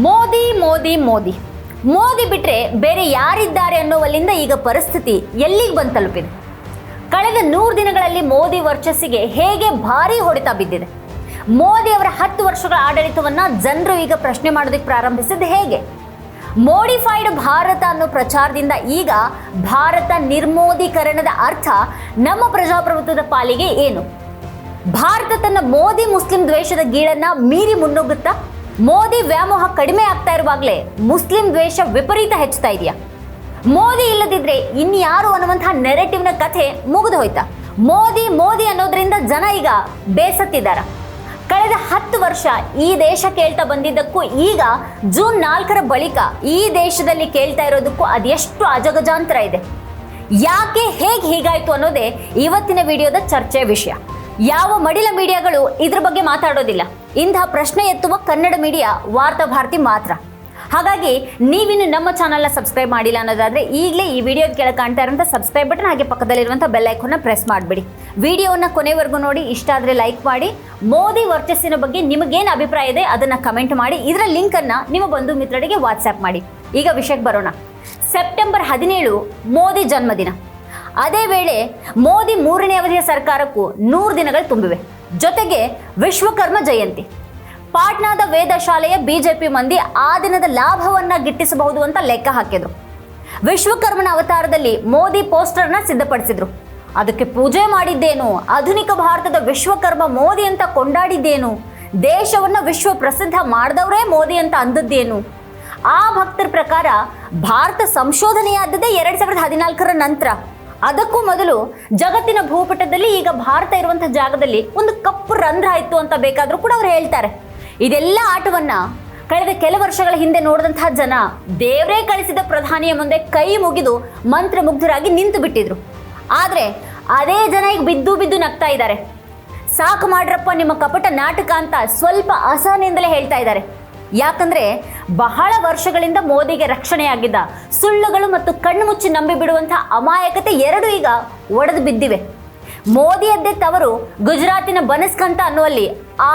ಮೋದಿ ಮೋದಿ ಮೋದಿ. ಮೋದಿ ಬಿಟ್ಟರೆ ಬೇರೆ ಯಾರಿದ್ದಾರೆ ಅನ್ನೋವಲ್ಲಿಂದ ಈಗ ಪರಿಸ್ಥಿತಿ ಎಲ್ಲಿಗೆ ಬಂದು ತಲುಪಿದೆ? ಕಳೆದ ನೂರು ದಿನಗಳಲ್ಲಿ ಮೋದಿ ವರ್ಚಸ್ಸಿಗೆ ಹೇಗೆ ಭಾರಿ ಹೊಡೆತ ಬಿದ್ದಿದೆ? ಮೋದಿ ಅವರ ಹತ್ತು ವರ್ಷಗಳ ಆಡಳಿತವನ್ನು ಜನರು ಈಗ ಪ್ರಶ್ನೆ ಮಾಡೋದಕ್ಕೆ ಪ್ರಾರಂಭಿಸಿದ್ದು ಹೇಗೆ? ಮೋಡಿಫೈಡ್ ಭಾರತ ಅನ್ನೋ ಪ್ರಚಾರದಿಂದ ಈಗ ಭಾರತ ನಿರ್ಮೋದೀಕರಣದ ಅರ್ಥ ನಮ್ಮ ಪ್ರಜಾಪ್ರಭುತ್ವದ ಪಾಲಿಗೆ ಏನು? ಭಾರತ ತನ್ನ ಮೋದಿ ಮುಸ್ಲಿಂ ದ್ವೇಷದ ಗೀಳನ್ನ ಮೀರಿ ಮುನ್ನುಗ್ಗುತ್ತಾ ಮೋದಿ ವ್ಯಾಮೋಹ ಕಡಿಮೆ ಆಗ್ತಾ ಇರುವಾಗಲೇ ಮುಸ್ಲಿಂ ದ್ವೇಷ ವಿಪರೀತ ಹೆಚ್ಚುತ್ತಾ ಇದೆಯಾ? ಮೋದಿ ಇಲ್ಲದಿದ್ರೆ ಇನ್ಯಾರು ಅನ್ನುವಂತಹ ನೆರೆಟಿವ್ನ ಕಥೆ ಮುಗಿದು ಹೋಯ್ತಾ? ಮೋದಿ ಮೋದಿ ಅನ್ನೋದ್ರಿಂದ ಜನ ಈಗ ಬೇಸತ್ತಿದ್ದಾರ. ಕಳೆದ ಹತ್ತು ವರ್ಷ ಈ ದೇಶ ಕೇಳ್ತಾ ಬಂದಿದ್ದಕ್ಕೂ ಈಗ ಜೂನ್ ನಾಲ್ಕರ ಬಳಿಕ ಈ ದೇಶದಲ್ಲಿ ಕೇಳ್ತಾ ಇರೋದಕ್ಕೂ ಅದೆಷ್ಟು ಅಜಗಜಾಂತರ ಇದೆ. ಯಾಕೆ ಹೇಗೆ ಹೀಗಾಯ್ತು ಅನ್ನೋದೇ ಇವತ್ತಿನ ವಿಡಿಯೋದ ಚರ್ಚೆ ವಿಷಯ. ಯಾವ ಮಡಿಲ ಮೀಡಿಯಾಗಳು ಇದ್ರ ಬಗ್ಗೆ ಮಾತಾಡೋದಿಲ್ಲ. ಇಂತಹ ಪ್ರಶ್ನೆ ಎತ್ತುವ ಕನ್ನಡ ಮೀಡಿಯಾ ವಾರ್ತಾ ಭಾರತಿ ಮಾತ್ರ. ಹಾಗಾಗಿ ನೀವಿನ್ನು ನಮ್ಮ ಚಾನಲ್ನ ಸಬ್ಸ್ಕ್ರೈಬ್ ಮಾಡಿಲ್ಲ ಅನ್ನೋದಾದರೆ ಈಗಲೇ ಈ ವಿಡಿಯೋ ಕೆಳಗೆ ಕಾಣ್ತಾ ಇರುವಂಥ ಸಬ್ಸ್ಕ್ರೈಬ್ ಬಟನ್ ಹಾಗೆ ಪಕ್ಕದಲ್ಲಿರುವಂಥ ಬೆಲ್ ಐಕೋನ್ನ ಪ್ರೆಸ್ ಮಾಡಿಬಿಡಿ. ವಿಡಿಯೋವನ್ನು ಕೊನೆವರೆಗೂ ನೋಡಿ, ಇಷ್ಟ ಆದರೆ ಲೈಕ್ ಮಾಡಿ. ಮೋದಿ ವರ್ಚಸ್ಸಿನ ಬಗ್ಗೆ ನಿಮಗೇನು ಅಭಿಪ್ರಾಯ ಇದೆ ಅದನ್ನು ಕಮೆಂಟ್ ಮಾಡಿ. ಇದರ ಲಿಂಕನ್ನು ನಿಮ್ಮ ಬಂಧು ಮಿತ್ರರಿಗೆ ವಾಟ್ಸ್ಆ್ಯಪ್ ಮಾಡಿ. ಈಗ ವಿಷಯಕ್ಕೆ ಬರೋಣ. ಸೆಪ್ಟೆಂಬರ್ ಹದಿನೇಳು, ಮೋದಿ ಜನ್ಮದಿನ. ಅದೇ ವೇಳೆ ಮೋದಿ ಮೂರನೇ ಅವಧಿಯ ಸರ್ಕಾರಕ್ಕೂ ನೂರು ದಿನಗಳು ತುಂಬಿವೆ. ಜೊತೆಗೆ ವಿಶ್ವಕರ್ಮ ಜಯಂತಿ. ಪಾಟ್ನಾದ ವೇದ ಶಾಲೆಯ ಬಿಜೆಪಿ ಮಂದಿ ಆ ದಿನದ ಲಾಭವನ್ನ ಗಿಟ್ಟಿಸಬಹುದು ಅಂತ ಲೆಕ್ಕ ಹಾಕಿದ್ರು. ವಿಶ್ವಕರ್ಮನ ಅವತಾರದಲ್ಲಿ ಮೋದಿ ಪೋಸ್ಟರ್ನ ಸಿದ್ಧಪಡಿಸಿದ್ರು. ಅದಕ್ಕೆ ಪೂಜೆ ಮಾಡಿದ್ದೇನು, ಆಧುನಿಕ ಭಾರತದ ವಿಶ್ವಕರ್ಮ ಮೋದಿ ಅಂತ ಕೊಂಡಾಡಿದ್ದೇನು, ದೇಶವನ್ನ ವಿಶ್ವ ಪ್ರಸಿದ್ಧ ಮಾಡಿದವರೇ ಮೋದಿ ಅಂತ ಅಂದದ್ದೇನು? ಆ ಭಕ್ತರ ಪ್ರಕಾರ ಭಾರತ ಸಂಶೋಧನೆಯಾದದ್ದೇ ಎರಡ್ ಸಾವಿರದ ಹದಿನಾಲ್ಕರ ನಂತರ. ಅದಕ್ಕೂ ಮೊದಲು ಜಗತ್ತಿನ ಭೂಪಟದಲ್ಲಿ ಈಗ ಭಾರತ ಇರುವಂತಹ ಜಾಗದಲ್ಲಿ ಒಂದು ಕಪ್ಪು ರಂಧ್ರ ಇತ್ತು ಅಂತ ಬೇಕಾದರೂ ಕೂಡ ಅವ್ರು ಹೇಳ್ತಾರೆ. ಇದೆಲ್ಲ ಆಟವನ್ನ ಕಳೆದ ಕೆಲ ವರ್ಷಗಳ ಹಿಂದೆ ನೋಡಿದಂತಹ ಜನ ದೇವರೇ ಕಳಿಸಿದ ಪ್ರಧಾನಿಯ ಮುಂದೆ ಕೈ ಮುಗಿದು ಮಂತ್ರಮುಗ್ಧರಾಗಿ ನಿಂತು ಬಿಟ್ಟಿದ್ರು. ಆದರೆ ಅದೇ ಜನ ಈಗ ಬಿದ್ದು ಬಿದ್ದು ನಗ್ತಾ ಇದ್ದಾರೆ. ಸಾಕು ಮಾಡ್ರಪ್ಪ ನಿಮ್ಮ ಕಪಟ ನಾಟಕ ಅಂತ ಸ್ವಲ್ಪ ಅಸಹನೆಯಿಂದಲೇ ಹೇಳ್ತಾ ಇದ್ದಾರೆ. ಯಾಕಂದ್ರೆ ಬಹಳ ವರ್ಷಗಳಿಂದ ಮೋದಿಗೆ ರಕ್ಷಣೆಯಾಗಿದ್ದ. ಸುಳ್ಳುಗಳು ಮತ್ತು ಕಣ್ಣುಮುಚ್ಚಿ ನಂಬಿ ಬಿಡುವಂತಹ ಅಮಾಯಕತೆ ಎರಡು ಈಗ ಒಡೆದು ಬಿದ್ದಿವೆ. ಮೋದಿಯದ್ದೇ ತವರು ಗುಜರಾತಿನ ಬನಸ್ಕಂತ ಅನ್ನುವಲ್ಲಿ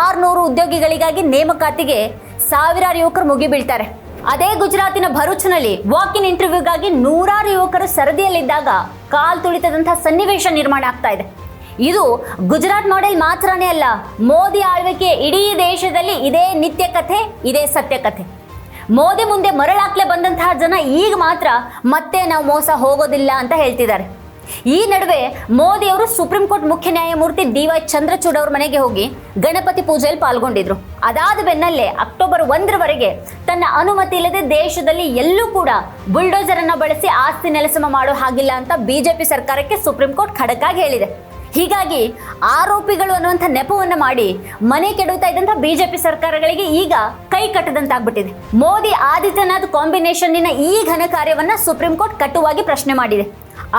ಆರ್ನೂರು ಉದ್ಯೋಗಿಗಳಿಗಾಗಿ ನೇಮಕಾತಿಗೆ ಸಾವಿರಾರು ಯುವಕರು ಮುಗಿಬೀಳ್ತಾರೆ ಅದೇ ಗುಜರಾತಿನ ಭರೂಚ್ನಲ್ಲಿ ವಾಕ್ ಇನ್ ಇಂಟರ್ವ್ಯೂಗಾಗಿ ನೂರಾರು ಯುವಕರು ಸರದಿಯಲ್ಲಿದ್ದಾಗ ಕಾಲ್ ತುಳಿತದಂತಹ ಸನ್ನಿವೇಶ ನಿರ್ಮಾಣ ಆಗ್ತಾ ಇದೆ. ಇದು ಗುಜರಾತ್ ಮಾಡೆಲ್ ಮಾತ್ರನೇ ಅಲ್ಲ, ಮೋದಿ ಆಳ್ವಿಕೆ ಇಡೀ ದೇಶದಲ್ಲಿ ಇದೇ ನಿತ್ಯ ಕಥೆ ಇದೇ ಸತ್ಯ ಕಥೆ ಮೋದಿ ಮುಂದೆ ಮರಳಾಕ್ಲೆ ಬಂದಂತಹ ಜನ ಈಗ ಮಾತ್ರ ಮತ್ತೆ ನಾವು ಮೋಸ ಹೋಗೋದಿಲ್ಲ ಅಂತ ಹೇಳ್ತಿದ್ದಾರೆ. ಈ ನಡುವೆ ಮೋದಿ ಅವರು ಸುಪ್ರೀಂ ಕೋರ್ಟ್ ಮುಖ್ಯ ನ್ಯಾಯಮೂರ್ತಿ ಡಿ ವೈ ಚಂದ್ರಚೂಡ್ ಅವರ ಮನೆಗೆ ಹೋಗಿ ಗಣಪತಿ ಪೂಜೆಯಲ್ಲಿ ಪಾಲ್ಗೊಂಡಿದ್ರು. ಅದಾದ ಬೆನ್ನಲ್ಲೇ ಅಕ್ಟೋಬರ್ ಒಂದರವರೆಗೆ ತನ್ನ ಅನುಮತಿ ಇಲ್ಲದೆ ದೇಶದಲ್ಲಿ ಎಲ್ಲೂ ಕೂಡ ಬುಲ್ಡೋಜರ್ ಅನ್ನು ಬಳಸಿ ಆಸ್ತಿ ನೆಲಸಮ ಮಾಡೋ ಹಾಗಿಲ್ಲ ಅಂತ ಬಿಜೆಪಿ ಸರ್ಕಾರಕ್ಕೆ ಸುಪ್ರೀಂ ಕೋರ್ಟ್ ಖಡಕ್ಕಾಗಿ ಹೇಳಿದೆ. ಹೀಗಾಗಿ ಆರೋಪಿಗಳು ಅನ್ನುವಂಥ ನೆಪವನ್ನು ಮಾಡಿ ಮನೆ ಕೆಡುತ್ತಾ ಇದ್ದಂಥ ಬಿಜೆಪಿ ಸರ್ಕಾರಗಳಿಗೆ ಈಗ ಕೈ ಕಟ್ಟದಂತಾಗ್ಬಿಟ್ಟಿದೆ. ಮೋದಿ ಆದಿತ್ಯನಾಥ್ ಕಾಂಬಿನೇಷನ್ನಿನ ಈ ಘನ ಕಾರ್ಯವನ್ನ ಸುಪ್ರೀಂ ಕೋರ್ಟ್ ಕಟ್ಟುವಾಗಿ ಪ್ರಶ್ನೆ ಮಾಡಿದೆ.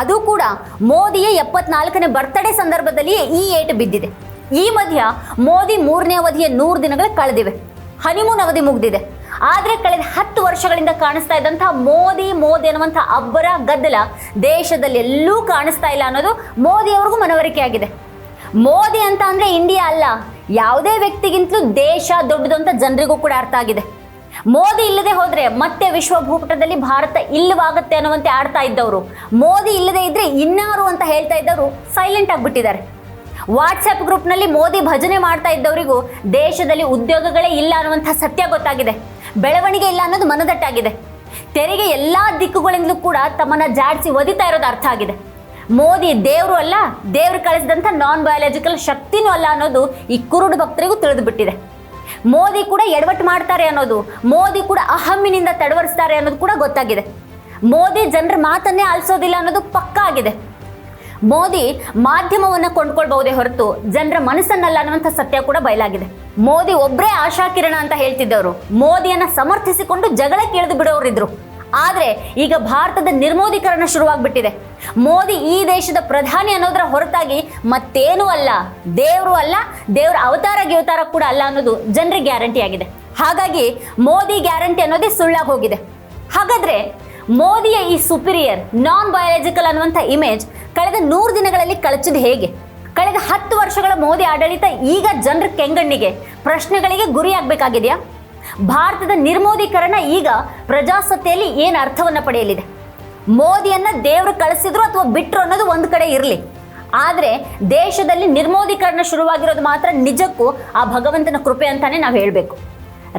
ಅದು ಕೂಡ ಮೋದಿಯ ಎಪ್ಪತ್ನಾಲ್ಕನೇ ಬರ್ತಡೇ ಸಂದರ್ಭದಲ್ಲಿಯೇ ಈ ಏಟು ಬಿದ್ದಿದೆ. ಈ ಮಧ್ಯ ಮೋದಿ ಮೂರನೇ ಅವಧಿಯ ನೂರು ದಿನಗಳು ಕಳೆದಿವೆ. ಹನಿಮೂನ್ ಅವಧಿ ಮುಗ್ದಿದೆ. ಆದ್ರೆ ಕಳೆದ ಹತ್ತು ವರ್ಷಗಳಿಂದ ಕಾಣಿಸ್ತಾ ಇದ್ದಂತಹ ಮೋದಿ ಮೋದಿ ಅನ್ನುವಂಥ ಅಬ್ಬರ ಗದ್ದಲ ದೇಶದಲ್ಲಿ ಎಲ್ಲೂ ಕಾಣಿಸ್ತಾ ಇಲ್ಲ ಅನ್ನೋದು ಮೋದಿ ಅವ್ರಿಗೂ ಮನವರಿಕೆ ಆಗಿದೆ. ಮೋದಿ ಅಂತ ಅಂದರೆ ಇಂಡಿಯಾ ಅಲ್ಲ, ಯಾವುದೇ ವ್ಯಕ್ತಿಗಿಂತಲೂ ದೇಶ ದೊಡ್ಡದು ಅಂತ ಜನರಿಗೂ ಕೂಡ ಅರ್ಥ ಆಗಿದೆ. ಮೋದಿ ಇಲ್ಲದೆ ಹೋದರೆ ಮತ್ತೆ ವಿಶ್ವ ಭೂಪಟದಲ್ಲಿ ಭಾರತ ಇಲ್ಲವಾಗುತ್ತೆ ಅನ್ನುವಂತೆ ಆಡ್ತಾ ಇದ್ದವರು, ಮೋದಿ ಇಲ್ಲದೆ ಇದ್ರೆ ಇನ್ನಾರು ಅಂತ ಹೇಳ್ತಾ ಇದ್ದವರು ಸೈಲೆಂಟ್ ಆಗಿಬಿಟ್ಟಿದ್ದಾರೆ ವಾಟ್ಸಪ್ ಗ್ರೂಪ್ನಲ್ಲಿ ಮೋದಿ ಭಜನೆ ಮಾಡ್ತಾ ಇದ್ದವರಿಗೂ ದೇಶದಲ್ಲಿ ಉದ್ಯೋಗಗಳೇ ಇಲ್ಲ ಅನ್ನುವಂಥ ಸತ್ಯ ಗೊತ್ತಾಗಿದೆ. ಬೆಳವಣಿಗೆ ಇಲ್ಲ ಅನ್ನೋದು ಮನದಟ್ಟಾಗಿದೆ. ತೆರಿಗೆ ಎಲ್ಲ ದಿಕ್ಕುಗಳಿಂದಲೂ ಕೂಡ ತಮ್ಮನ್ನ ಜಾಡಿಸಿ ಒದಿತಾ ಇರೋದು ಅರ್ಥ ಆಗಿದೆ. ಮೋದಿ ದೇವರು ಅಲ್ಲ, ದೇವ್ರು ಕಳಿಸಿದಂಥ ನಾನ್ ಬಯಾಲಜಿಕಲ್ ಶಕ್ತಿನೂ ಅಲ್ಲ ಅನ್ನೋದು ಈ ಕುರುಡು ಭಕ್ತರಿಗೂ ತಿಳಿದು ಬಿಟ್ಟಿದೆ ಮೋದಿ ಕೂಡ ಎಡವಟ್ಟು ಮಾಡ್ತಾರೆ ಅನ್ನೋದು, ಮೋದಿ ಕೂಡ ಅಹಮ್ಮಿನಿಂದ ತಡವರಿಸ್ತಾರೆ ಅನ್ನೋದು ಕೂಡ ಗೊತ್ತಾಗಿದೆ. ಮೋದಿ ಜನರ ಮಾತನ್ನೇ ಆಲಿಸೋದಿಲ್ಲ ಅನ್ನೋದು ಪಕ್ಕಾ ಆಗಿದೆ. ಮೋದಿ ಮಾಧ್ಯಮವನ್ನು ಕೊಂಡ್ಕೊಳ್ಬಹುದೇ ಹೊರತು ಜನರ ಮನಸ್ಸನ್ನಲ್ಲ ಅನ್ನುವಂಥ ಸತ್ಯ ಕೂಡ ಬಯಲಾಗಿದೆ. ಮೋದಿ ಒಬ್ಬರೇ ಆಶಾಕಿರಣ ಅಂತ ಹೇಳ್ತಿದ್ದವರು. ಮೋದಿಯನ್ನ ಸಮರ್ಥಿಸಿಕೊಂಡು ಜಗಳಕ್ಕೆ ಇಳಿದು ಬಿಡೋರಿದ್ರು. ಆದ್ರೆ ಈಗ ಭಾರತದ ನಿರ್ಮೋದೀಕರಣ ಶುರುವಾಗ್ಬಿಟ್ಟಿದೆ. ಮೋದಿ ಈ ದೇಶದ ಪ್ರಧಾನಿ ಅನ್ನೋದರ ಹೊರತಾಗಿ ಮತ್ತೇನೂ ಅಲ್ಲ. ದೇವರು ಅಲ್ಲ, ದೇವರ ಅವತಾರ ಗಿವತಾರ ಕೂಡ ಅಲ್ಲ ಅನ್ನೋದು ಜನರಿಗೆ ಗ್ಯಾರಂಟಿ ಆಗಿದೆ. ಹಾಗಾಗಿ ಮೋದಿ ಗ್ಯಾರಂಟಿ ಅನ್ನೋದೇ ಸುಳ್ಳಾಗಿ ಹೋಗಿದೆ. ಹಾಗಾದ್ರೆ ಮೋದಿಯ ಈ ಸುಪೀರಿಯರ್ ನಾನ್ ಬಯಾಲಜಿಕಲ್ ಅನ್ನುವಂಥ ಇಮೇಜ್ ಕಳೆದ ನೂರು ದಿನಗಳಲ್ಲಿ ಕಳಚಿದ ಹೇಗೆ? ಕಳೆದ ಹತ್ತು ವರ್ಷಗಳ ಮೋದಿ ಆಡಳಿತ ಈಗ ಜನರ ಕೆಂಗಣ್ಣಿಗೆ ಪ್ರಶ್ನೆಗಳಿಗೆ ಗುರಿಯಾಗಬೇಕಾಗಿದೆಯಾ? ಭಾರತದ ನಿರ್ಮೋದೀಕರಣ ಈಗ ಪ್ರಜಾಸತ್ತೆಯಲ್ಲಿ ಏನು ಅರ್ಥವನ್ನು ಪಡೆಯಲಿದೆ? ಮೋದಿಯನ್ನು ದೇವರು ಕಳಿಸಿದ್ರು ಅಥವಾ ಬಿಟ್ಟರು ಅನ್ನೋದು ಒಂದು ಕಡೆ ಇರಲಿ. ಆದರೆ ದೇಶದಲ್ಲಿ ನಿರ್ಮೋದೀಕರಣ ಶುರುವಾಗಿರೋದು ಮಾತ್ರ ನಿಜಕ್ಕೂ ಆ ಭಗವಂತನ ಕೃಪೆ ಅಂತಾನೆ ನಾವು ಹೇಳಬೇಕು.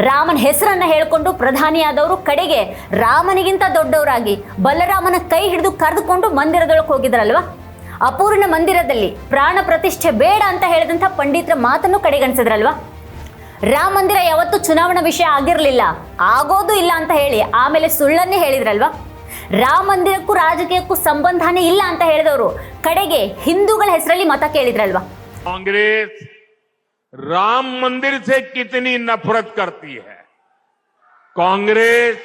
ರಾಮನ ಹೆಸರನ್ನು ಹೇಳಿಕೊಂಡು ಪ್ರಧಾನಿಯಾದವರು ಕಡೆಗೆ ರಾಮನಿಗಿಂತ ದೊಡ್ಡವರಾಗಿ ಬಲರಾಮನ ಕೈ ಹಿಡಿದು ಕರೆದುಕೊಂಡು ಮಂದಿರದೊಳಗೆ ಹೋಗಿದ್ರಲ್ವಾ? ಅಪೂರ್ಣ ಮಂದಿರದಲ್ಲಿ ಪ್ರಾಣ ಪ್ರತಿಷ್ಠೆ ಬೇಡ ಅಂತ ಹೇಳಿದಂಥ ಪಂಡಿತರ ಮಾತನ್ನು ಕಡೆಗಣಿಸಿದ್ರಲ್ವಾ ರಾಮ ಮಂದಿರ ಯಾವತ್ತೂ ಚುನಾವಣಾ ವಿಷಯ ಆಗಿರಲಿಲ್ಲ ಆಗೋದು ಇಲ್ಲ ಅಂತ ಹೇಳಿ ಆಮೇಲೆ ಸುಳ್ಳನ್ನೇ ಹೇಳಿದ್ರಲ್ವಾ ರಾಮ ಮಂದಿರಕ್ಕೂ ರಾಜಕೀಯಕ್ಕೂ ಸಂಬಂಧನೇ ಇಲ್ಲ ಅಂತ ಹೇಳಿದವರು ಕಡೆಗೆ ಹಿಂದೂಗಳ ಹೆಸರಲ್ಲಿ ಮತ ಕೇಳಿದ್ರಲ್ವಾ कांग्रेस राम मंदिर से कितनी नफरत करती है कांग्रेस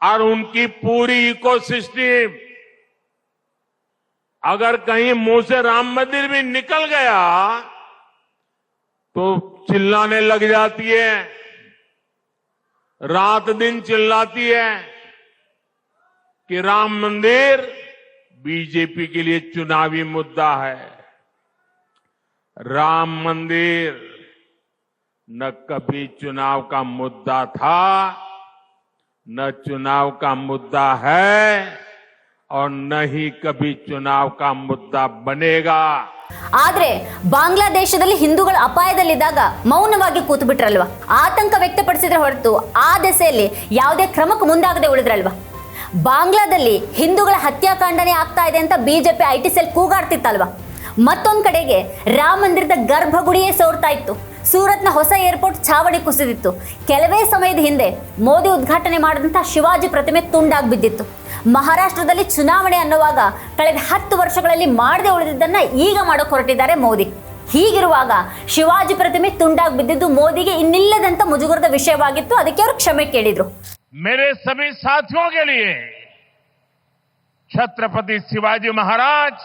और उनकी पूरी इकोसिस्टम अगर कहीं मुँह से राम मंदिर भी निकल गया तो चिल्लाने लग जाती है। रात दिन चिल्लाती है कि राम मंदिर बीजेपी के लिए चुनावी मुद्दा है। राम मंदिर न कभी चुनाव का मुद्दा था, न चुनाव का मुद्दा है। और न ही कभी चुनाव का मुद्दा बनेगा ಆದ್ರೆ ಬಾಂಗ್ಲಾದೇಶದಲ್ಲಿ ಹಿಂದೂಗಳು ಅಪಾಯದಲ್ಲಿದ್ದಾಗ ಮೌನವಾಗಿ ಕೂತು ಬಿಟ್ರಲ್ವಾ ಆತಂಕ ವ್ಯಕ್ತಪಡಿಸಿದ್ರೆ ಹೊರತು ಆ ದೆಸೆಯಲ್ಲಿ ಯಾವುದೇ ಕ್ರಮಕ್ಕೆ ಮುಂದಾಗದೆ ಉಳಿದ್ರಲ್ವಾ ಬಾಂಗ್ಲಾದಲ್ಲಿ ಹಿಂದೂಗಳ ಹತ್ಯಾಕಾಂಡನೆ ಆಗ್ತಾ ಇದೆ ಅಂತ ಬಿಜೆಪಿ ಐ ಟಿ ಸೆಲ್ ಕೂಗಾಡ್ತಿತ್ತಲ್ವಾ ಮತ್ತೊಂದ್ ಕಡೆಗೆ ರಾಮ ಮಂದಿರದ ಗರ್ಭಗುಡಿಯೇ ಸೋರ್ತಾ ಇತ್ತು ಸೂರತ್ನ ಹೊಸ ಏರ್ಪೋರ್ಟ್ ಛಾವಣಿ ಕುಸಿದಿತ್ತು ಕೆಲವೇ ಸಮಯದ ಹಿಂದೆ ಮೋದಿ ಉದ್ಘಾಟನೆ ಮಾಡಿದಂಥ ಶಿವಾಜಿ ಪ್ರತಿಮೆ ತುಂಡಾಗಿ ಬಿದ್ದಿತ್ತು ಮಹಾರಾಷ್ಟ್ರದಲ್ಲಿ ಚುನಾವಣೆ ಅನ್ನುವಾಗ ಕಳೆದ ಹತ್ತು ವರ್ಷಗಳಲ್ಲಿ ಮಾಡದೆ ಉಳಿದಿದ್ದನ್ನ ಈಗ ಮಾಡೋಕೆ ಹೊರಟಿದ್ದಾರೆ ಮೋದಿ ಹೀಗಿರುವಾಗ ಶಿವಾಜಿ ಪ್ರತಿಮೆ ತುಂಡಾಗಿ ಬಿದ್ದಿದ್ದು ಮೋದಿಗೆ ಇನ್ನಿಲ್ಲದಂತ ಮುಜುಗರದ ವಿಷಯವಾಗಿತ್ತು ಅದಕ್ಕೆ ಅವರು ಕ್ಷಮೆ ಕೇಳಿದ್ರು मेरे सभी साथियों के लिए छत्रपति शिवाजी महाराज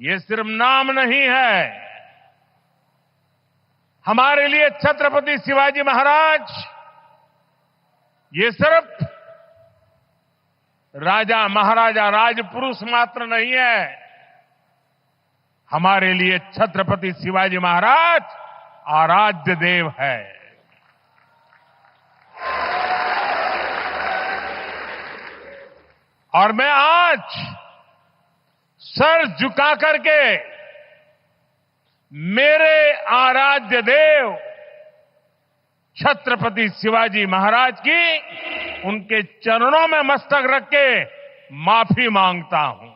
ये सिर्फ नाम नहीं है हमारे लिए छत्रपति शिवाजी महाराज ये सिर्फ राजा महाराजा राजपुरुष मात्र नहीं है। हमारे लिए छत्रपति शिवाजी महाराज आराध्य देव है। और मैं आज सर झुका करके मेरे आराध्य देव छत्रपति शिवाजी महाराज की उनके चरणों में मस्तक रख के माफी मांगता हूं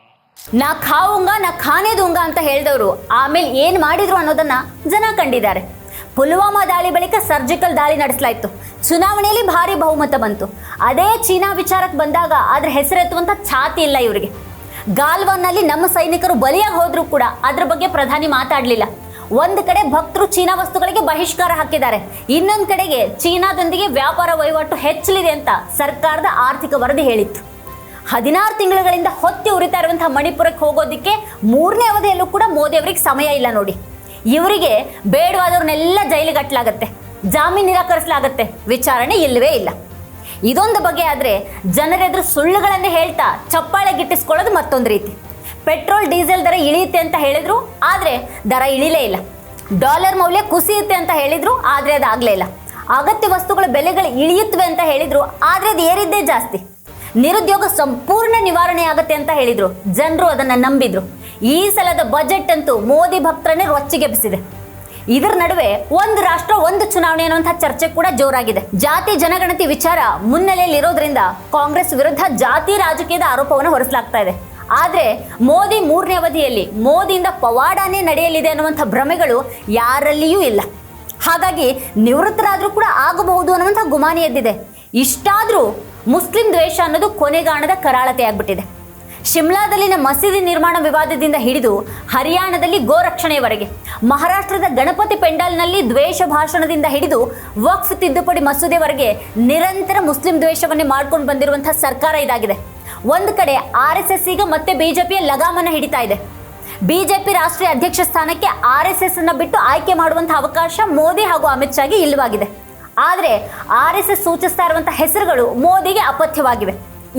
ನಾ ಖಾವುಂಗ ನಾ ಖಾನೆ ದುಂಗ ಅಂತ ಹೇಳಿದವರು ಆಮೇಲೆ ಏನ್ ಮಾಡಿದ್ರು ಅನ್ನೋದನ್ನ ಜನ ಕಂಡಿದ್ದಾರೆ ಪುಲ್ವಾಮಾ ದಾಳಿ ಬಳಿಕ ಸರ್ಜಿಕಲ್ ದಾಳಿ ನಡೆಸಲಾಯಿತು ಚುನಾವಣೆಯಲ್ಲಿ ಭಾರಿ ಬಹುಮತ ಬಂತು ಅದೇ ಚೀನಾ ವಿಚಾರಕ್ಕೆ ಬಂದಾಗ ಅದ್ರ ಹೆಸರೆತ್ತುವಂತ ಛಾತಿ ಇಲ್ಲ ಇವರಿಗೆ ಗಾಲ್ವಾನ್ನಲ್ಲಿ ನಮ್ಮ ಸೈನಿಕರು ಬಲಿಯಾಗಿ ಹೋದ್ರೂ ಕೂಡ ಅದ್ರ ಬಗ್ಗೆ ಪ್ರಧಾನಿ ಮಾತಾಡಲಿಲ್ಲ ಒಂದು ಕಡೆ ಭಕ್ತರು ಚೀನಾ ವಸ್ತುಗಳಿಗೆ ಬಹಿಷ್ಕಾರ ಹಾಕಿದ್ದಾರೆ. ಇನ್ನೊಂದು ಕಡೆಗೆ ಚೀನಾದೊಂದಿಗೆ ವ್ಯಾಪಾರ ವಹಿವಾಟು ಹೆಚ್ಚಲಿದೆ ಅಂತ ಸರ್ಕಾರದ ಆರ್ಥಿಕ ವರದಿ ಹೇಳಿತ್ತು. ಹದಿನಾರು ತಿಂಗಳುಗಳಿಂದ ಹೊತ್ತಿ ಉರಿತಾ ಇರುವಂತಹ ಮಣಿಪುರಕ್ಕೆ ಹೋಗೋದಕ್ಕೆ ಮೂರನೇ ಅವಧಿಯಲ್ಲೂ ಕೂಡ ಮೋದಿ ಅವರಿಗೆ ಸಮಯ ಇಲ್ಲ ನೋಡಿ. ಇವರಿಗೆ ಬೇಡವಾದವ್ರನ್ನೆಲ್ಲ ಜೈಲಿಗೆ ಕಟ್ಟಲಾಗತ್ತೆ ಜಾಮೀನು ನಿರಾಕರಿಸಲಾಗತ್ತೆ. ವಿಚಾರಣೆ ಇಲ್ಲವೇ ಇಲ್ಲ. ಇದೊಂದು ಬಗೆ ಆದರೆ ಜನರೆದುರು ಸುಳ್ಳುಗಳನ್ನು ಹೇಳ್ತಾ ಚಪ್ಪಾಳೆ ಗಿಟ್ಟಿಸ್ಕೊಳ್ಳೋದು ಮತ್ತೊಂದು ರೀತಿ. ಪೆಟ್ರೋಲ್, ಡೀಸೆಲ್ ದರ ಇಳಿಯುತ್ತೆ ಅಂತ ಹೇಳಿದ್ರು, ಆದರೆ ದರ ಇಳಿಲೇ ಇಲ್ಲ. ಡಾಲರ್ ಮೌಲ್ಯ ಕುಸಿಯುತ್ತೆ ಅಂತ ಹೇಳಿದ್ರು, ಆದರೆ ಅದಾಗ್ಲೇ ಇಲ್ಲ. ಅಗತ್ಯ ವಸ್ತುಗಳ, ಬೆಲೆಗಳು ಇಳಿಯುತ್ತವೆ ಅಂತ ಹೇಳಿದ್ರು, ಆದರೆ ಅದು ಏರಿದ್ದೇ ಜಾಸ್ತಿ. ನಿರುದ್ಯೋಗ ಸಂಪೂರ್ಣ ನಿವಾರಣೆ ಆಗುತ್ತೆ ಅಂತ ಹೇಳಿದ್ರು. ಜನರು ಅದನ್ನ ನಂಬಿದ್ರು. ಈ ಸಲದ ಬಜೆಟ್ ಅಂತೂ ಮೋದಿ ಭಕ್ತರನ್ನೇ ರೊಚ್ಚಿಗೆಬ್ಬಿಸಿದೆ ಇದರ ನಡುವೆ ಒಂದು ರಾಷ್ಟ್ರ, ಒಂದು ಚುನಾವಣೆ ಅನ್ನುವಂಥ ಚರ್ಚೆ ಕೂಡ ಜೋರಾಗಿದೆ. ಜಾತಿ ಜನಗಣತಿ ವಿಚಾರ ಮುನ್ನೆಲೆಯಲ್ಲಿ ಇರೋದ್ರಿಂದ ಕಾಂಗ್ರೆಸ್ ವಿರುದ್ಧ ಜಾತಿ ರಾಜಕೀಯದ ಆರೋಪವನ್ನು ಹೊರಿಸಲಾಗ್ತಾ ಇದೆ. ಆದ್ರೆ ಮೋದಿ ಮೂರನೇ ಅವಧಿಯಲ್ಲಿ ಮೋದಿಯಿಂದ ಪವಾಡನೇ ನಡೆಯಲಿದೆ ಅನ್ನುವಂಥ ಭ್ರಮೆಗಳು ಯಾರಲ್ಲಿಯೂ ಇಲ್ಲ. ಹಾಗಾಗಿ ನಿವೃತ್ತರಾದರೂ ಕೂಡ ಆಗಬಹುದು ಅನ್ನುವಂಥ ಗುಮಾನಿ ಎದ್ದಿದೆ. ಇಷ್ಟಾದರೂ ಮುಸ್ಲಿಂ ದ್ವೇಷ ಅನ್ನೋದು ಕೊನೆಗಾಣದ ಕರಾಳತೆ ಆಗ್ಬಿಟ್ಟಿದೆ. ಶಿಮ್ಲಾದಲ್ಲಿನ ಮಸೀದಿ ನಿರ್ಮಾಣ ವಿವಾದದಿಂದ ಹಿಡಿದು ಹರಿಯಾಣದಲ್ಲಿ ಗೋರಕ್ಷಣೆಯವರೆಗೆ ಮಹಾರಾಷ್ಟ್ರದ ಗಣಪತಿ ಪೆಂಡಾಲ್ನಲ್ಲಿ ದ್ವೇಷ ಭಾಷಣದಿಂದ ಹಿಡಿದು ವಕ್ಫ್ ತಿದ್ದುಪಡಿ ಮಸೂದೆವರೆಗೆ ನಿರಂತರ ಮುಸ್ಲಿಂ ದ್ವೇಷವನ್ನೇ ಮಾಡ್ಕೊಂಡು ಬಂದಿರುವಂಥ ಸರ್ಕಾರ ಇದಾಗಿದೆ. ಒಂದು ಕಡೆ ಆರ್ ಎಸ್ ಎಸ್ ಈಗ ಮತ್ತೆ ಬಿಜೆಪಿಯ ಲಗಾಮನ್ನ ಹಿಡಿತಾ ಇದೆ. ಬಿಜೆಪಿ ರಾಷ್ಟ್ರೀಯ ಅಧ್ಯಕ್ಷ ಸ್ಥಾನಕ್ಕೆ ಆರ್ ಎಸ್ ಎಸ್ ಅನ್ನ ಬಿಟ್ಟು ಆಯ್ಕೆ ಮಾಡುವಂತಹ ಅವಕಾಶ ಮೋದಿ ಹಾಗೂ ಅಮಿತ್ ಶಾಗೆ ಇಲ್ಲವಾಗಿದೆ. ಆದರೆ ಆರ್ ಎಸ್ ಎಸ್ ಸೂಚಿಸ್ತಾ ಇರುವಂತಹ ಹೆಸರುಗಳು ಮೋದಿಗೆ ಅಪಥ್ಯವಾಗಿವೆ.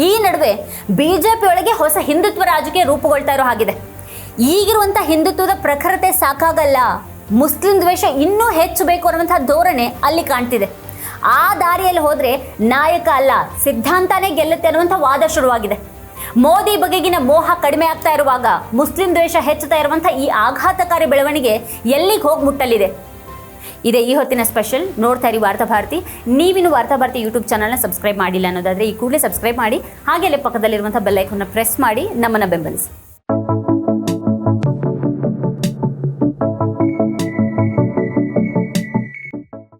ಈ ನಡುವೆ ಬಿಜೆಪಿ ಒಳಗೆ ಹೊಸ ಹಿಂದುತ್ವ ರಾಜಕೀಯ ರೂಪುಗೊಳ್ತಾ ಇರೋ ಹಾಗಿದೆ. ಈಗಿರುವಂತಹ ಹಿಂದುತ್ವದ ಪ್ರಖರತೆ ಸಾಕಾಗಲ್ಲ. ಮುಸ್ಲಿಂ ದ್ವೇಷ ಇನ್ನೂ ಹೆಚ್ಚು ಬೇಕು ಅನ್ನುವಂಥ ಧೋರಣೆ ಅಲ್ಲಿ ಕಾಣ್ತಿದೆ. ಆ ದಾರಿಯಲ್ಲಿ ಹೋದ್ರೆ ನಾಯಕ ಅಲ್ಲ, ಸಿದ್ಧಾಂತನೇ ಗೆಲ್ಲುತ್ತೆ ಅನ್ನುವಂಥ ವಾದ ಶುರುವಾಗಿದೆ. ಮೋದಿ ಬಗೆಗಿನ ಮೋಹ ಕಡಿಮೆ ಆಗ್ತಾ ಇರುವಾಗ ಮುಸ್ಲಿಂ ದ್ವೇಷ ಹೆಚ್ಚುತ್ತಾ ಇರುವಂಥ ಈ ಆಘಾತಕಾರಿ ಬೆಳವಣಿಗೆ ಎಲ್ಲಿಗೆ ಹೋಗಿ ಮುಟ್ಟಲಿದೆ? ಇದೇ ಈ ಹೊತ್ತಿನ ಸ್ಪೆಷಲ್, ನೋಡ್ತಾ ಇರಿ ವಾರ್ತಾ ಭಾರತಿ. ನೀವಿನ್ನು ವಾರ್ತಾ ಭಾರತಿ ಯೂಟ್ಯೂಬ್ ಚಾನಲ್ನ ಸಬ್ಸ್ಕ್ರೈಬ್ ಮಾಡಿಲ್ಲ ಅನ್ನೋದಾದ್ರೆ ಈ ಕೂಡಲೇ ಸಬ್ಸ್ಕ್ರೈಬ್ ಮಾಡಿ ಹಾಗೆ ಅಲ್ಲೇ ಪಕ್ಕದಲ್ಲಿರುವಂಥ ಬೆಲ್ಲೈಕನ್ನ ಪ್ರೆಸ್ ಮಾಡಿ, ನಮ್ಮನ್ನು ಬೆಂಬಲಿಸಿ.